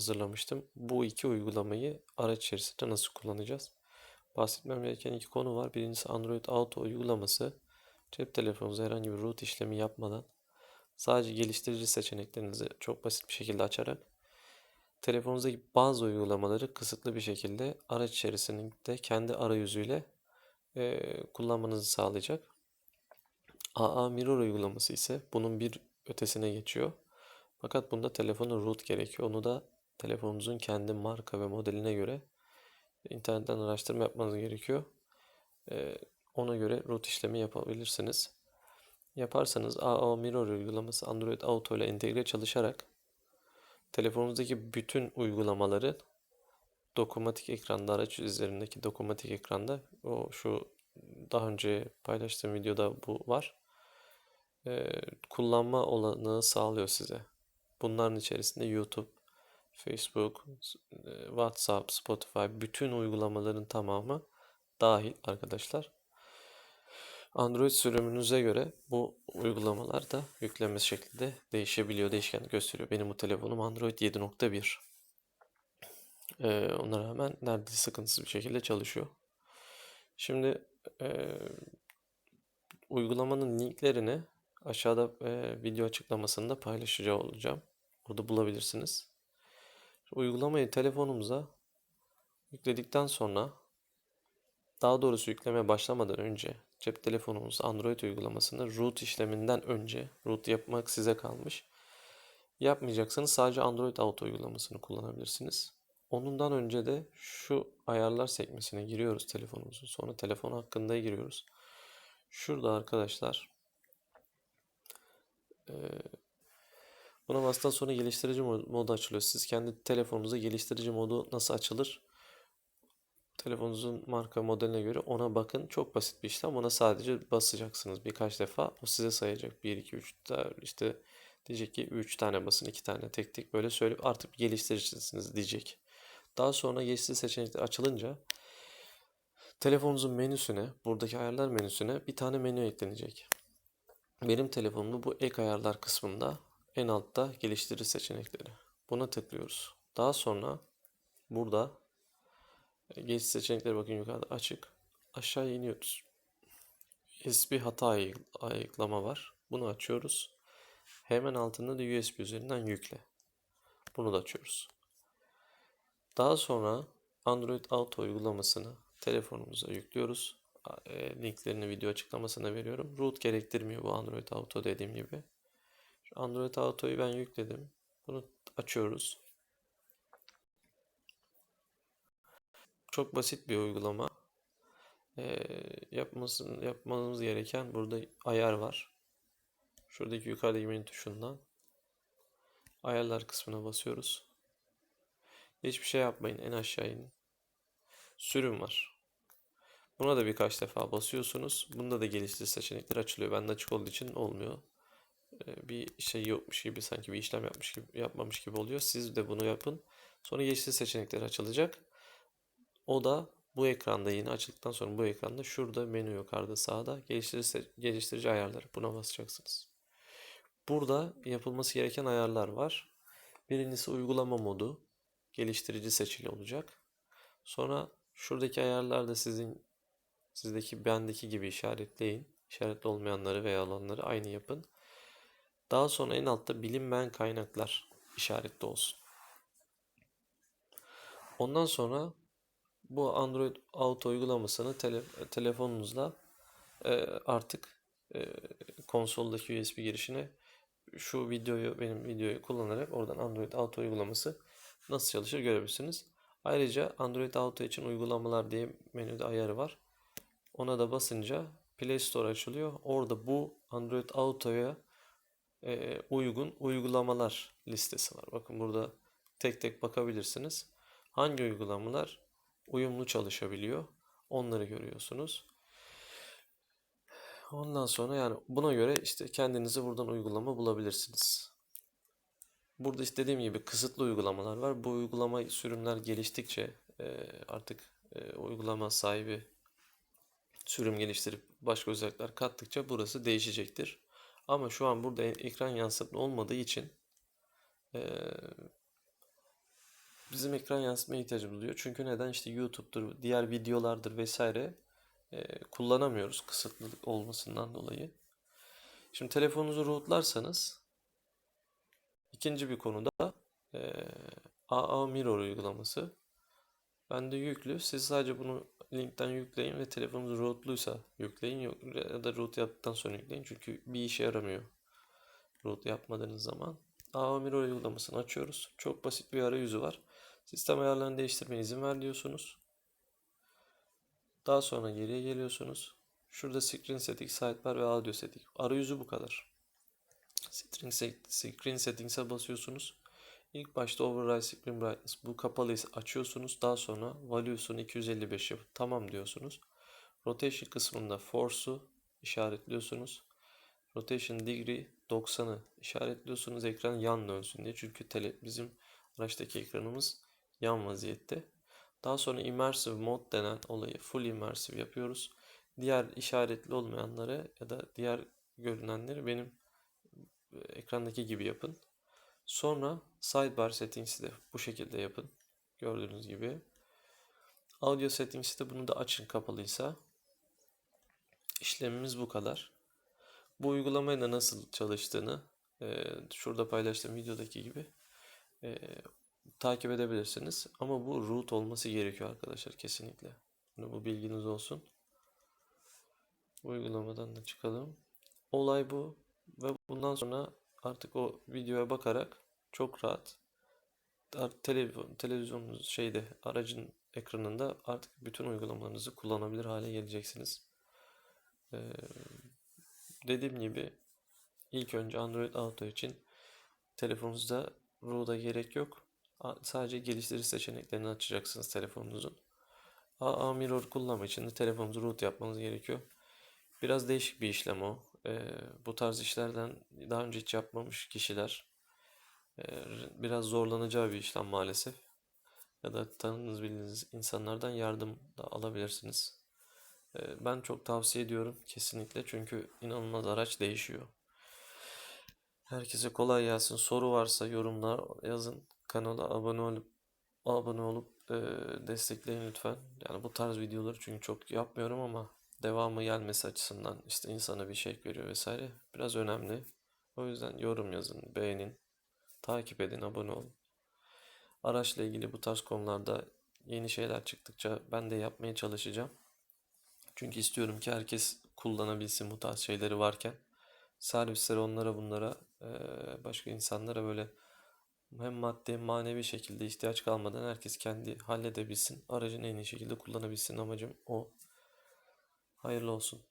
hazırlamıştım. Bu iki uygulamayı araç içerisinde nasıl kullanacağız? Bahsetmem gereken iki konu var. Birincisi Android Auto uygulaması. Cep telefonunuza herhangi bir root işlemi yapmadan sadece geliştirici seçeneklerinizi çok basit bir şekilde açarak telefonunuzdaki bazı uygulamaları kısıtlı bir şekilde araç içerisinde kendi arayüzüyle eee, kullanmanızı sağlayacak. AA Mirror uygulaması ise bunun bir ötesine geçiyor. Fakat bunda telefonun root gerekiyor. Onu da telefonunuzun kendi marka ve modeline göre internetten araştırma yapmanız gerekiyor. Ee, ona göre root işlemi yapabilirsiniz. Yaparsanız AA Mirror uygulaması Android Auto ile entegre çalışarak telefonunuzdaki bütün uygulamaları dokunmatik ekranda, araç üzerindeki dokunmatik ekranda o şu daha önce paylaştığım videoda bu var. Ee, kullanma olanağı sağlıyor size. Bunların içerisinde YouTube, Facebook, e, WhatsApp, Spotify bütün uygulamaların tamamı dahil arkadaşlar. Android sürümünüze göre bu uygulamalar da yükleme şeklinde değişebiliyor, değişken gösteriyor. Benim bu telefonum Android 7.1. Ee, ona rağmen neredeyse sıkıntısız bir şekilde çalışıyor. Şimdi e, uygulamanın linklerini aşağıda e, video açıklamasında paylaşacağım olacağım. Burada bulabilirsiniz. Uygulamayı telefonumuza yükledikten sonra daha doğrusu yüklemeye başlamadan önce cep telefonumuz Android uygulamasını root işleminden önce root yapmak size kalmış. Yapmayacaksanız sadece Android Auto uygulamasını kullanabilirsiniz. Onundan önce de şu ayarlar sekmesine giriyoruz telefonumuzun. Sonra telefon hakkında giriyoruz. Şurada arkadaşlar buna bastıktan sonra geliştirici modu açılıyor. Siz kendi telefonunuzda geliştirici modu nasıl açılır? Telefonunuzun marka modeline göre ona bakın. Çok basit bir işlem. Ona sadece basacaksınız birkaç defa. O size sayacak. 1, 2, 3 işte diyecek ki 3 tane basın 2 tane tek tek böyle söyleyip artık geliştiricisiniz diyecek. Daha sonra geliştirici seçenekler açılınca telefonunuzun menüsüne, buradaki ayarlar menüsüne bir tane menü eklenecek. Benim telefonumda bu ek ayarlar kısmında en altta geliştirici seçenekleri. Buna tıklıyoruz. Daha sonra burada Geç seçenekleri bakın yukarıda açık. Aşağı iniyoruz. USB hata ayıklama var. Bunu açıyoruz. Hemen altında da USB üzerinden yükle. Bunu da açıyoruz. Daha sonra Android Auto uygulamasını telefonumuza yüklüyoruz. E, linklerini video açıklamasına veriyorum. Root gerektirmiyor bu Android Auto dediğim gibi. Android Auto'yu ben yükledim. Bunu açıyoruz. Çok basit bir uygulama. Ee, yapmasın, yapmamız gereken burada ayar var. Şuradaki yukarıdaki menü tuşundan ayarlar kısmına basıyoruz. Hiçbir şey yapmayın. En aşağı inin. Sürüm var. Buna da birkaç defa basıyorsunuz. Bunda da geliştirici seçenekler açılıyor. Bende açık olduğu için olmuyor. Ee, bir şey yokmuş gibi sanki bir işlem yapmış gibi yapmamış gibi oluyor. Siz de bunu yapın. Sonra geliştirici seçenekler açılacak. O da bu ekranda yine açıldıktan sonra bu ekranda şurada menü yukarıda sağda geliştirici, geliştirici ayarları buna basacaksınız. Burada yapılması gereken ayarlar var. Birincisi uygulama modu geliştirici seçili olacak. Sonra şuradaki ayarlarda sizin sizdeki bendeki gibi işaretleyin. İşaretli olmayanları veya olanları aynı yapın. Daha sonra en altta bilinmeyen kaynaklar işaretli olsun. Ondan sonra bu Android Auto uygulamasını tele, telefonunuzla e, artık e, konsoldaki USB girişine şu videoyu benim videoyu kullanarak oradan Android Auto uygulaması nasıl çalışır görebilirsiniz. Ayrıca Android Auto için uygulamalar diye menüde ayarı var. Ona da basınca Play Store açılıyor. Orada bu Android Auto'ya e, uygun uygulamalar listesi var. Bakın burada tek tek bakabilirsiniz. Hangi uygulamalar uyumlu çalışabiliyor. Onları görüyorsunuz. Ondan sonra yani buna göre işte kendinizi buradan uygulama bulabilirsiniz. Burada istediğim gibi kısıtlı uygulamalar var. Bu uygulama sürümler geliştikçe e, artık e, uygulama sahibi sürüm geliştirip başka özellikler kattıkça burası değişecektir. Ama şu an burada ekran yansıtma olmadığı için e, bizim ekran yansıtmaya ihtiyacımız oluyor. Çünkü neden? İşte YouTube'dur, diğer videolardır vesaire e, kullanamıyoruz kısıtlılık olmasından dolayı. Şimdi telefonunuzu rootlarsanız ikinci bir konuda e, AA Mirror uygulaması. Bende yüklü. Siz sadece bunu linkten yükleyin ve telefonunuz rootluysa yükleyin yok ya da root yaptıktan sonra yükleyin. Çünkü bir işe yaramıyor root yapmadığınız zaman. AA Mirror uygulamasını açıyoruz. Çok basit bir arayüzü var. Sistem ayarlarını değiştirmeye izin ver diyorsunuz. Daha sonra geriye geliyorsunuz. Şurada screen setting, sidebar ve audio setting. Arayüzü bu kadar. Screen, set- screen settings'e basıyorsunuz. İlk başta override screen brightness bu kapalıysa açıyorsunuz. Daha sonra value'sunu 255 yapıp tamam diyorsunuz. Rotation kısmında force'u işaretliyorsunuz. Rotation degree 90'ı işaretliyorsunuz ekran yan dönsün diye. Çünkü tele, bizim araçtaki ekranımız yan vaziyette. Daha sonra immersive mode denen olayı full immersive yapıyoruz. Diğer işaretli olmayanları ya da diğer görünenleri benim e, ekrandaki gibi yapın. Sonra sidebar settings'i de bu şekilde yapın. Gördüğünüz gibi. Audio settings'i de bunu da açın kapalıysa. İşlemimiz bu kadar. Bu uygulamayla nasıl çalıştığını e, şurada paylaştığım videodaki gibi e, takip edebilirsiniz. Ama bu root olması gerekiyor arkadaşlar kesinlikle. Bunu bu bilginiz olsun. Uygulamadan da çıkalım. Olay bu ve bundan sonra artık o videoya bakarak çok rahat televizyon televizyonunuz şeyde aracın ekranında artık bütün uygulamalarınızı kullanabilir hale geleceksiniz. Ee, dediğim gibi ilk önce Android Auto için telefonunuzda root'a gerek yok. Sadece geliştirici seçeneklerini açacaksınız telefonunuzun. AA Mirror kullanmak için de telefonunuzu root yapmanız gerekiyor. Biraz değişik bir işlem o. Ee, bu tarz işlerden daha önce hiç yapmamış kişiler e, biraz zorlanacağı bir işlem maalesef. Ya da tanıdığınız bildiğiniz insanlardan yardım da alabilirsiniz. Ee, ben çok tavsiye ediyorum kesinlikle çünkü inanılmaz araç değişiyor. Herkese kolay gelsin. Soru varsa yorumlar yazın. Kanala abone olup abone olup e, destekleyin lütfen. Yani bu tarz videoları çünkü çok yapmıyorum ama devamı gelmesi açısından işte insana bir şey veriyor vesaire biraz önemli. O yüzden yorum yazın, beğenin, takip edin, abone olun. Araçla ilgili bu tarz konularda yeni şeyler çıktıkça ben de yapmaya çalışacağım. Çünkü istiyorum ki herkes kullanabilsin bu tarz şeyleri varken. Servisler onlara bunlara başka insanlara böyle hem maddi hem manevi şekilde ihtiyaç kalmadan herkes kendi halledebilsin. Aracını en iyi şekilde kullanabilsin amacım o. Hayırlı olsun.